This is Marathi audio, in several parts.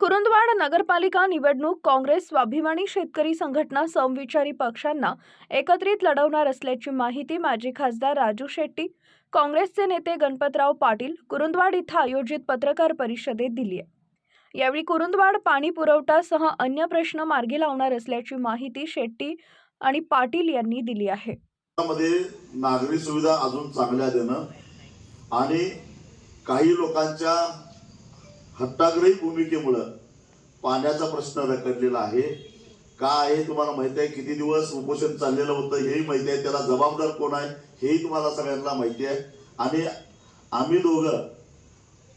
कुरुंदवाड नगरपालिका निवडणूक काँग्रेस स्वाभिमानी शेतकरी संघटना समविचारी पक्षांना एकत्रित लढवणार असल्याची माहिती माजी खासदार राजू शेट्टी काँग्रेसचे नेते गणपतराव पाटील कुरुंदवाड इथं आयोजित पत्रकार परिषदेत दिली आहे. यावेळी कुरुंदवाड पाणी पुरवठासह अन्य प्रश्न मार्गी लावणार असल्याची माहिती शेट्टी आणि पाटील यांनी दिली आहे. नागरी सुविधा अजून चांगल्या देणं आणि काही लोकांच्या हट्टाग्रही भूमिकेमुळं पाण्याचा प्रश्न रखडलेला आहे. का आहे तुम्हाला माहिती आहे? किती दिवस उपोषण चाललेलं होतं हेही माहिती आहे. त्याला जबाबदार कोण आहे हेही तुम्हाला सगळ्यांना माहिती आहे. आणि आम्ही दोघं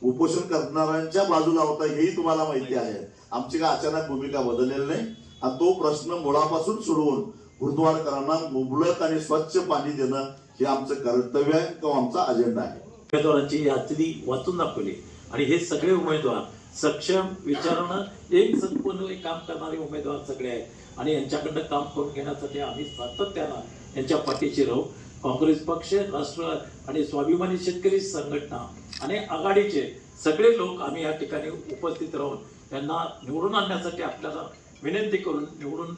उपोषण करणाऱ्यांच्या बाजूला होता हेही तुम्हाला माहिती आहे. आमची काय अचानक भूमिका बदललेली नाही. आणि तो प्रश्न मुळापासून सोडवून गुरुद्वारकरांना मुबलक आणि स्वच्छ पाणी देणं हे आमचं कर्तव्य आहे. किंवा आमचा अजेंडा आहे. उमेदवारांची यात्री वाचून दाखवली. आणि हे सगळे उमेदवार सक्षम विचारणं एक संपूर्ण काम करणारे उमेदवार सगळे आहेत. आणि यांच्याकडनं काम करून घेण्यासाठी आम्ही सातत्यानं यांच्या पाठीशी राहू. काँग्रेस पक्ष राष्ट्र आणि स्वाभिमानी शेतकरी संघटना आणि आघाडीचे सगळे लोक आम्ही या ठिकाणी उपस्थित राहून त्यांना निवडून आणण्यासाठी आपल्याला विनंती करून निवडून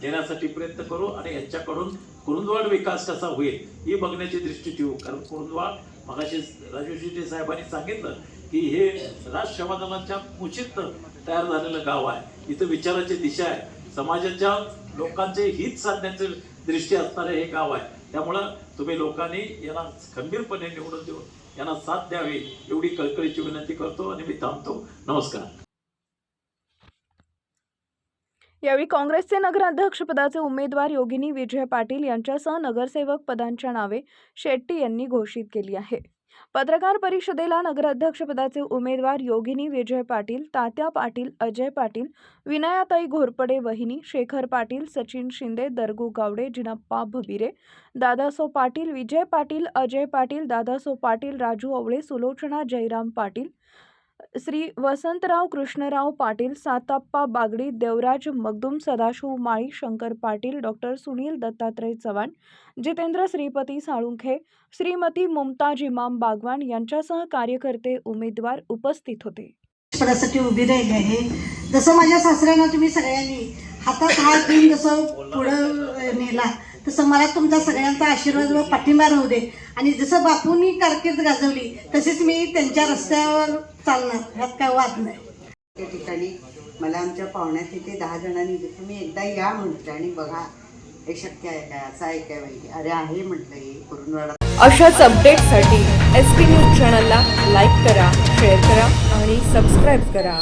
देण्यासाठी प्रयत्न करू आणि यांच्याकडून कुरुंदवाड विकास कसा होईल ही बघण्याची दृष्टी ठेवू. कारण कुरुंदवाड मगाशी राजू साहेबांनी सांगितलं की हे राज समाधानाच्या मुशीत तयार झालेलं गाव आहे. इथं विचाराची दिशा आहे. समाजाच्या लोकांचे हित साधण्याचे दृष्टी असणारे हे गाव आहे. त्यामुळं तुम्ही लोकांनी यांना खंबीरपणे निवडून देऊन यांना साथ द्यावी एवढी कळकळीची विनंती करतो आणि मी थांबतो. नमस्कार. यावेळी काँग्रेसचे नगराध्यक्षपदाचे उमेदवार योगिनी विजय पाटील यांच्यासह नगरसेवक पदांच्या नावे शेट्टी यांनी घोषित केली आहे. पत्रकार परिषदेला नगराध्यक्षपदाचे उमेदवार योगिनी विजय पाटील तात्या पाटील अजय पाटील विनयाताई घोरपडे वहिनी शेखर पाटील सचिन शिंदे दरगू गावडे जिनाप्पा भबिरे दादासो पाटील विजय पाटील अजय पाटील दादासो पाटील राजू आवळे सुलोचना जयराम पाटील श्री वसंतराव कृष्णराव पाटील साताप्पा बागडी देवराज मगदुम सदाशिव माळी शंकर पाटील डॉक्टर सुनील दत्तात्रय चव्हाण जितेंद्र श्रीपती साळुंखे श्रीमती मुमताज इमाम बागवान यांच्यासह कार्यकर्ते उमेदवार उपस्थित होते. पदासाठी उभी राहिली आहे. जसं माझ्या सासऱ्यांना तुम्ही सगळ्यांनी हातात हात घेऊन जसं पुढं नेला तसं मला तुमचा सगळ्यांचा आशीर्वाद व पाठिंबा राहू दे. आणि जसं बापूंनी कारकीर्द गाजवली तसेच मी त्यांच्या रस्त्यावर चालणार. ह्यात काय वाद नाही. त्या ठिकाणी मला आमच्या पाहुण्यात तिथे दहा जणांनी तुम्ही एकदा या म्हटलं आणि बघा हे शक्य आहे काय असं आहे काय पाहिजे अरे आहे म्हटलं हे कुरुंदवाडा. अशाच अपडेटसाठी एस पी न्यूज चॅनलला लाईक करा शेअर करा आणि सबस्क्राईब करा.